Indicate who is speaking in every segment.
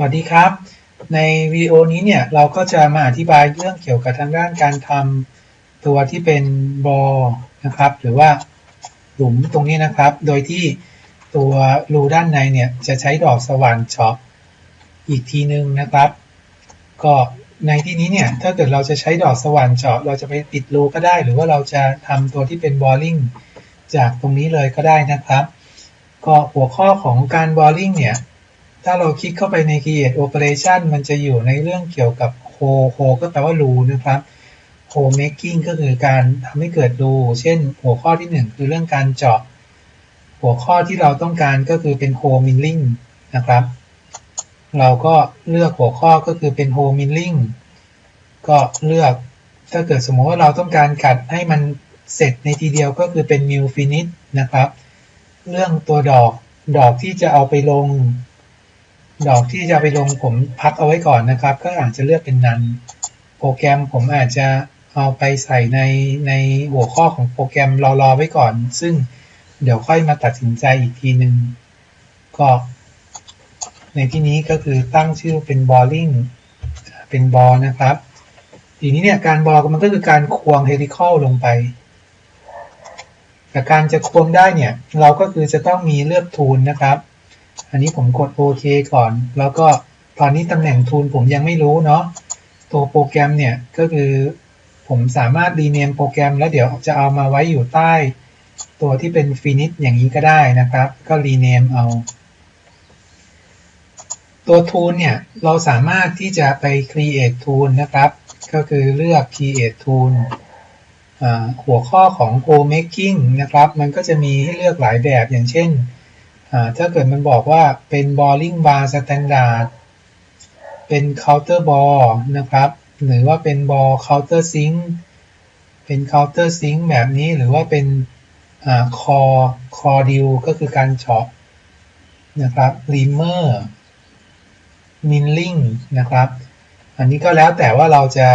Speaker 1: สวัสดีครับ ในวิดีโอนี้เนี่ยเราก็จะมาอธิบายเรื่องเกี่ยวกับทางด้านการทำตัวที่เป็นบอนะครับ หรือว่าหลุมตรงนี้นะครับ โดยที่ตัวรูด้านในเนี่ยจะใช้ดอกสว่านเฉาะอีกทีนึงนะครับ ก็ในที่นี้เนี่ยถ้าเกิดเราจะใช้ดอกสว่านเจาะ เราจะไปปิดรูก็ได้ หรือว่าเราจะทำตัวที่เป็นบอลลิงจากตรงนี้เลยก็ได้นะครับ ก็หัวข้อของการบอลลิงเนี่ย ถ้าเราคลิกเข้าไปใน create operation มันจะอยู่ในเรื่องเกี่ยวกับ hole hole ก็แปลว่ารูนะครับ hole making ก็คือการทำให้เกิดรู เช่น หัวข้อที่ 1 คือเรื่องการเจาะ หัวข้อที่เราต้องการก็คือเป็น hole milling นะครับ เราก็เลือกหัวข้อก็คือเป็น hole milling ก็เลือก ถ้าเกิดสมมติว่าเราต้องการขัดให้มันเสร็จในทีเดียวก็คือเป็น mill finish นะครับ เรื่องตัวดอก ดอกที่จะเอาไปลง ดอกที่จะไปลงผมพักเอาไว้ก่อนนะครับ ก็อาจจะเลือกเป็นนัน โปรแกรมผมอาจจะเอาไปใส่ในในหัวข้อของโปรแกรมรอรอไว้ก่อน ซึ่งเดี๋ยวค่อยมาตัดสินใจอีกทีหนึ่งก็ในที่นี้ก็คือตั้งชื่อเป็น balling เป็นบอลนะครับ ทีนี้เนี่ยการบอลมันก็คือการควงเฮลิคอลลงไป แต่การจะควงได้เนี่ย เราก็คือจะต้องมีเลือกทูลนะครับ อันนี้ผมกดโอเคก่อน แล้วก็ตอนนี้ตำแหน่งทูลผมยังไม่รู้เนาะตัวโปรแกรมเนี่ยก็คือผมสามารถรีเนมโปรแกรม แล้วเดี๋ยวจะเอามาไว้อยู่ใต้ ตัวที่เป็นฟินิชอย่างนี้ก็ได้นะครับ ก็รีเนมเอา ตัวทูลเนี่ยเราสามารถที่จะไป create tool นะครับ ก็คือเลือก create tool หัวข้อของ hole making นะครับ มันก็จะมีให้เลือกหลายแบบอย่างเช่น ถ้าเกิดมันบอกว่าเป็น balling bar standard เป็น counter ball นะครับ หรือว่าเป็น ball counter sink เป็น counter sink แบบนี้หรือว่าเป็น core core deal ก็คือการเฉาะนะครับ rimmer milling นะครับ อันนี้ก็แล้วแต่ว่าเราจะ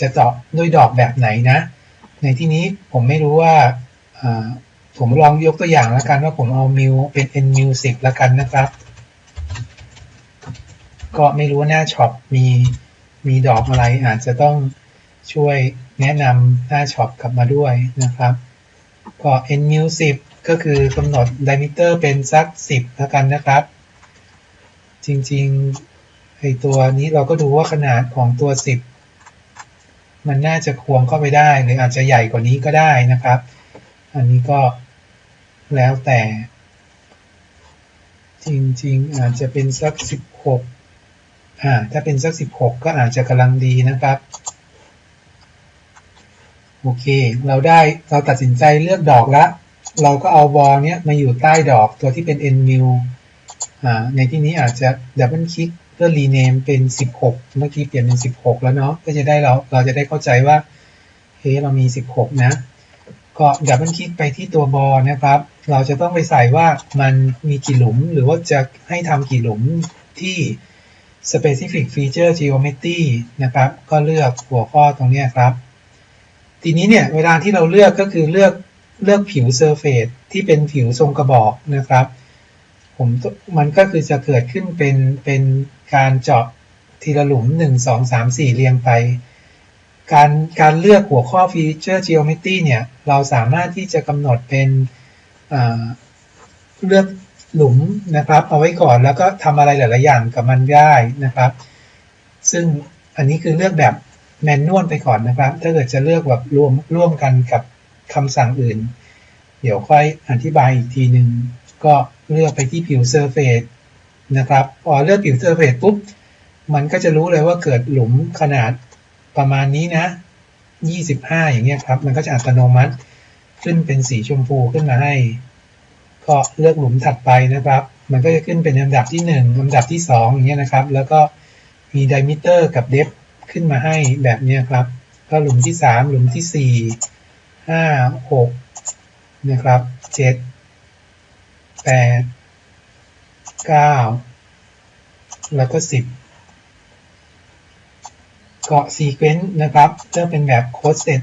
Speaker 1: จะเจาะด้วยดอกแบบไหนนะ ในที่นี้ผมไม่รู้ว่า ผมลองยกตัวอย่างแล้วกันว่าผมเอามิวเป็น n m u 10แล้วกันนะครับ ก็ไม่รู้ว่าหน้าช็อปมีมีดอกอะไรอาจจะต้องช่วยแนะนำหน้าช็อปกลับมาด้วยนะครับ ก็ n m u 10ก็คือกำหนด diameter เป็นสัก 10 แล้วกันนะครับ จริงๆไอตัวนี้เราก็ดูว่าขนาดของตัว 10 มันน่าจะควงเข้าไปได้ หรืออาจจะใหญ่กว่านี้ก็ได้นะครับ อันนี้ก็แล้วแต่ จริงๆ อาจจะเป็นสัก16อ่าถ้าเป็นสัก16ก็อาจจะกำลังดีนะครับ โอเค เราได้เราตัดสินใจเลือกดอกล้วเราก็เอาวอลเนี้ยมาอยู่ใต้ดอกตัวที่เป็น n m u อ่าในที่นี้อาจจะดับเบิลคลิกเพื่อรีเนมเป็น 16 เมื่อกี้เปลี่ยนเป็น 16 แล้วเนาะก็จะได้เราเราจะได้เข้าใจว่าเฮ้เรามี 16 นะ ก็ดับเบิลคลิกไปที่ตัวบอลนะครับ เราจะต้องไปใส่ว่ามันมีกี่หลุม หรือว่าจะให้ทำกี่หลุมที่ specific feature geometry นะครับ ก็เลือกหัวข้อตรงนี้ครับ ทีนี้เนี่ยเวลาที่เราเลือกก็คือเลือกเลือกผิว surface ที่เป็นผิวทรงกระบอกนะครับ ผมมันก็คือจะเกิดขึ้นเป็นเป็นการเจาะทีละหลุม 1 2 3 4 เรียงไป การการเลือกหัวข้อ feature geometry เนี่ย เราสามารถที่จะกำหนดเป็นเลือกหลุมนะครับ เอาไว้ก่อนแล้วก็ทำอะไรหลาย ๆ อย่างกับมันได้นะครับ ซึ่งอันนี้คือเลือกแบบแมนนวลไปก่อนนะครับ ถ้าเกิดจะเลือกแบบรวมร่วมกันกับคำสั่งอื่น เดี๋ยวค่อยอธิบายอีกทีหนึ่งก็เลือกไปที่ผิวเซอร์เฟสนะครับ พอเลือกผิวเซอร์เฟสปุ๊บ มันก็จะรู้เลยว่าเกิดหลุมขนาด ประมาณนี้นะ25อย่างเงี้ยครับ มันก็จะอัตโนมัติขึ้นเป็นสีชมพูขึ้นมาให้ ก็เลือกหลุมถัดไปนะครับ มันก็จะขึ้นเป็นลำดับที่1ลำดับที่2อย่างเงี้ยนะครับ แล้วก็มีไดมิเตอร์กับเดฟขึ้นมาให้แบบนี้ครับ ก็หลุมที่3หลุมที่4 5 6นะครับ7 8 9แล้วก็10 เกาะซีเควนต์นะครับถ้าเป็นแบบโค้ดเซต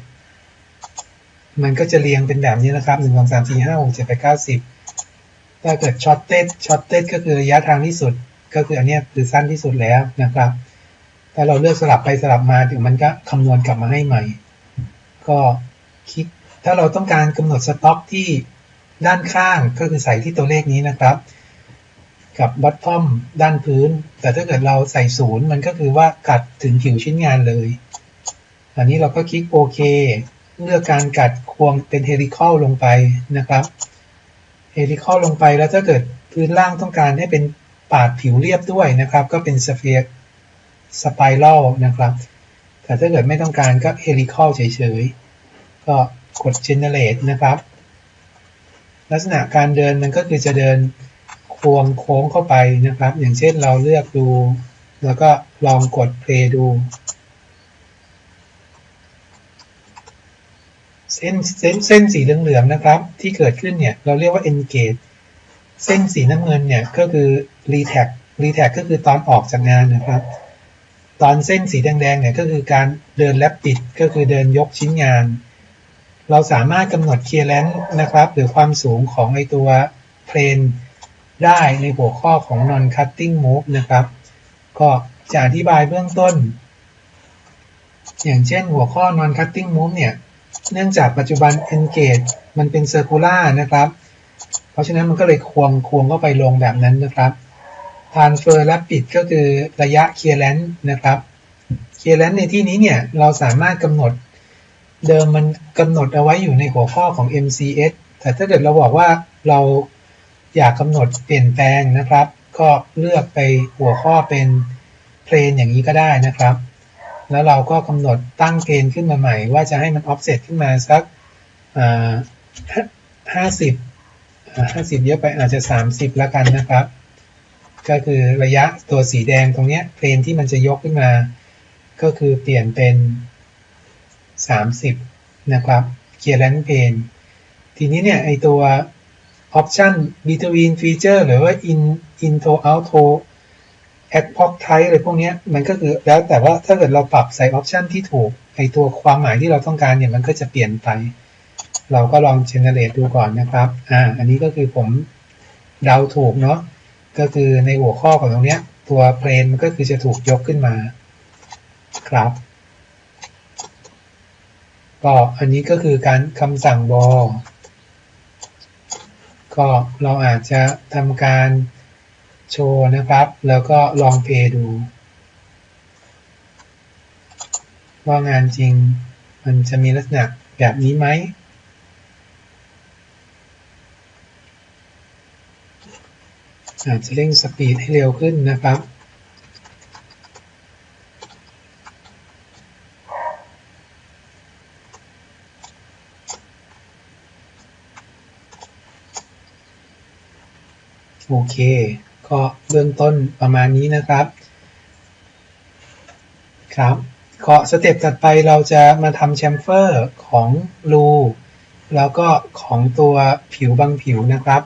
Speaker 1: มันก็จะเรียงเป็นแบบนี้นะครับ1 2 3 4 5 6 7 8 9 10ถ้าเกิดช็อตเต็ดช็อตเต็ดก็คือระยะทางที่สุด ก็คืออันนี้คือสั้นที่สุดแล้วนะครับถ้าเราเลือกสลับไปสลับมาถึงมันก็คำนวณกลับมาให้ใหม่ ก็คลิกถ้าเราต้องการกำหนดสต็อกที่ด้านข้างก็คือใส่ที่ตัวเลขนี้นะครับ กับ bottom ด้านพื้น แต่ถ้าเกิดเราใส่ศูนย์มันก็คือว่ากัดถึงผิวชิ้นงานเลยอันนี้เราก็คลิกโอเค เลือกการกัดควงเป็น helical ลงไปนะครับ helical ลงไปแล้วถ้าเกิดพื้นล่างต้องการให้เป็นปาดผิวเรียบด้วยนะครับ ก็เป็น sphere spiral นะครับ แต่ถ้าเกิดไม่ต้องการก็ helical เฉยๆ ก็กด generate นะครับ ลักษณะการเดินมันก็คือจะเดิน ควงโค้งเข้าไปนะครับ อย่างเช่นเราเลือกดู แล้วก็ลองกด play ดู เส้นเส้นเส้นสีเหลืองๆนะครับ ที่เกิดขึ้นเนี่ยเราเรียกว่า engage เส้นสีน้ำเงินเนี่ยก็คือ retag retag ก็คือตอนออกจากงานนะครับ ตอนเส้นสีแดงๆเนี่ยก็คือการเดินแลบปิดก็คือเดินยกชิ้นงาน เราสามารถกำหนด clearance นะครับ หรือความสูงของไอตัว plane ได้ในหัวข้อของ non cutting move นะครับ ก็จะอธิบายเบื้องต้น อย่างเช่นหัวข้อ non cutting move เนี่ย เนื่องจากปัจจุบัน engage มันเป็น circular นะครับ เพราะฉะนั้นมันก็เลยควงควงเข้าไปลงแบบนั้นนะครับ transfer rapid ก็คือระยะ clearance นะครับ clearance ในที่นี้เนี่ย เราสามารถกำหนดเดิมมันกำหนดเอาไว้อยู่ในหัวข้อของ MCS แต่ถ้าเกิดเราบอกว่าเรา อยากกำหนดเปลี่ยนแปลงนะครับ ก็เลือกไปหัวข้อเป็นเพลนอย่างนี้ก็ได้นะครับ แล้วเราก็กำหนดตั้งเพลนขึ้นมาใหม่ ว่าจะให้มัน offset ขึ้นมาสักห้าสิบห้าสิบเยอะไปอาจจะสามสิบแล้วกันนะครับ ก็คือระยะตัวสีแดงตรงเนี้ยเพลนที่มันจะยกขึ้นมา ก็คือเปลี่ยนเป็น30นะครับ clearance pane ทีนี้เนี่ยไอตัว option between feature หรือว่า in into auto epoch type อะไรพวกนี้มันก็คือแล้วแต่ว่าถ้าเกิดเราปรับใส่ option ที่ถูกไอตัวความหมายที่เราต้องการเนี่ยมันก็จะเปลี่ยนไป เราก็ลอง generate ดูก่อนนะครับอ่าอันนี้ก็คือผมเดาถูกเนาะก็คือในหัวข้อของตรงเนี้ยตัว plane มันก็คือจะถูกยกขึ้นมาครับก็อันนี้ก็คือการคำสั่งบอ ก็เราอาจจะทำการโชว์นะครับ แล้วก็ลองเพย์ดู ว่างานจริงมันจะมีลักษณะแบบนี้ไหมอาจจะเร่งสปีดให้เร็วขึ้นนะครับ โอเค ก็เบื้องต้นประมาณนี้นะครับ ครับก็สเต็ปถัดไปเราจะมาทำแชมเฟอร์ของรูแล้วก็ของตัวผิวบางผิวนะครับ